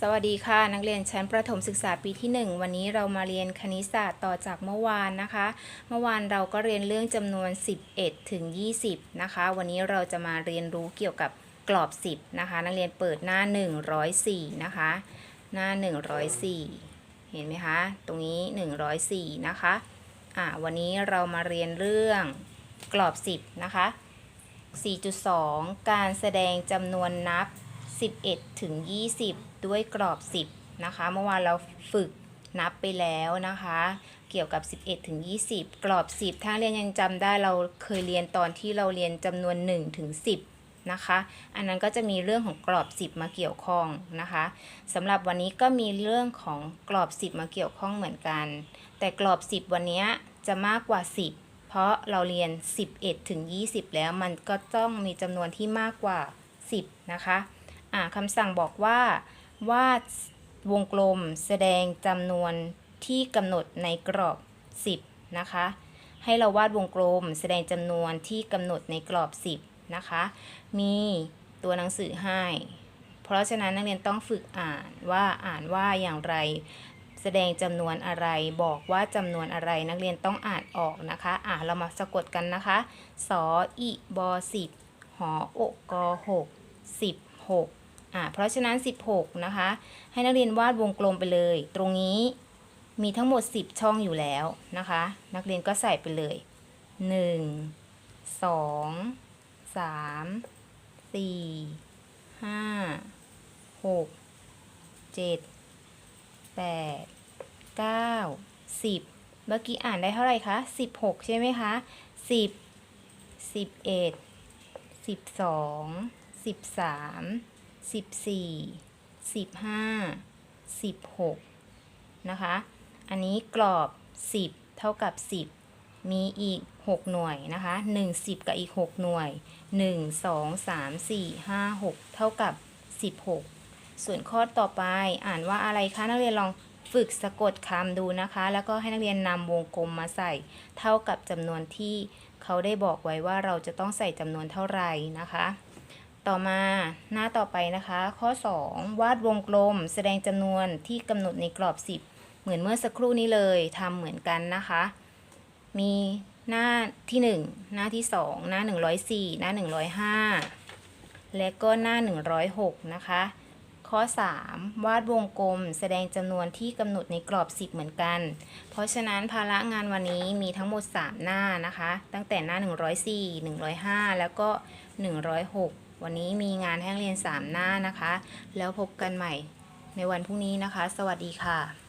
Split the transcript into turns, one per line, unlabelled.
สวัสดีค่ะ นักเรียนชั้นประถมศึกษาปีที่ 1 วันนี้เรามาเรียนคณิตศาสตร์ต่อจากเมื่อวานนะคะ เมื่อวานเราก็เรียนเรื่องจำนวน 11 ถึง 20 นะคะ วันนี้เราจะมาเรียนรู้เกี่ยวกับกรอบ 10 นะคะ นักเรียนเปิดหน้า 104 นะคะ หน้า 104 เห็นไหมคะ ตรงนี้ 104 นะคะอ่าวันนี้เรามาเรียนเรื่องกรอบ 10 นะคะ 4.2 การแสดงจำนวนนับ 11 ถึง 20 ด้วยกรอบ 10 นะคะ เมื่อวานเราฝึกนับไปแล้วนะคะ เกี่ยวกับ 11 ถึง 20 กรอบ 10 ถ้าเรียนยังจำได้เราเคยเรียนตอนที่เราเรียนจำนวน 1 ถึง 10 นะคะ อันนั้นก็จะมีเรื่องของกรอบ 10 มาเกี่ยวข้องนะคะสำหรับวันนี้ก็มีเรื่องของกรอบ 10 มาเกี่ยวข้องเหมือนกัน แต่กรอบ 10 วันนี้จะมากกว่า 10เพราะเราเรียน 11 ถึง 20 แล้วมันก็ต้องมีจำนวนที่มากกว่า 10 นะคะ คำสั่งบอกว่า วาดวงกลมแสดงจำนวนที่กำหนดในกรอบ 10 นะคะ ให้เราวาดวงกลมแสดงจำนวนที่กำหนดในกรอบ 10 นะคะ มีตัวหนังสือให้ เพราะฉะนั้นนักเรียนต้องฝึกอ่านว่าอ่านว่าอย่างไร แสดงจำนวนอะไร บอกว่าจำนวนอะไรนักเรียนต้องอ่านออกนะคะ อ่าเรามาสะกดกันนะคะ สออิบอสิบหออกกอหกสิบหก่าเพราะฉะนั้น 16 นะคะ ให้นักเรียนวาดวงกลมไปเลย ตรงนี้มีทั้งหมด 10 ช่องอยู่แล้วนะคะ นักเรียนก็ใส่ไปเลย 1 2 3 4 5 6 7 8 9 10 เมื่อกี้อ่านได้เท่าไหร่คะ 16 ใช่ไหมคะ 10 11 12 13 สิบสี่สิบห้าสิบหกนะคะ อันนี้กรอบสิบเท่ากับสิบมีอีก 6 หน่วยนะคะ 1 10 กับอีก 6 หน่วย 1 2 3 4 5 6 เท่ากับ 16 ส่วนข้อต่อไปอ่านว่าอะไรคะ นักเรียนลองฝึกสะกดคำดูนะคะ แล้วก็ให้นักเรียนนำวงกลมมาใส่ เท่ากับจำนวนที่เขาได้บอกไว้ว่าเราจะต้องใส่จำนวนเท่าไหร่นะคะ ต่อมาหน้าต่อไปนะคะ ข้อ 2 วาดวงกลม แสดงจำนวนที่กำหนดในกรอบ 10 เหมือนเมื่อสักครู่นี้เลยทำเหมือนกันนะคะ มีหน้าที่ 1 หน้าที่ 2 หน้า 104 หน้า 105 และก็หน้า 106 นะคะ ข้อ 3 วาดวงกลม แสดงจำนวนที่กำหนดในกรอบ 10 เหมือนกัน เพราะฉะนั้นภาระงานวันนี้มีทั้งหมด 3 หน้านะคะ ตั้งแต่หน้า 104 105 แล้วก็ 106 วันนี้มีงานให้นักเรียน 3 หน้านะคะ แล้วพบกันใหม่ในวันพรุ่งนี้นะคะ สวัสดีค่ะ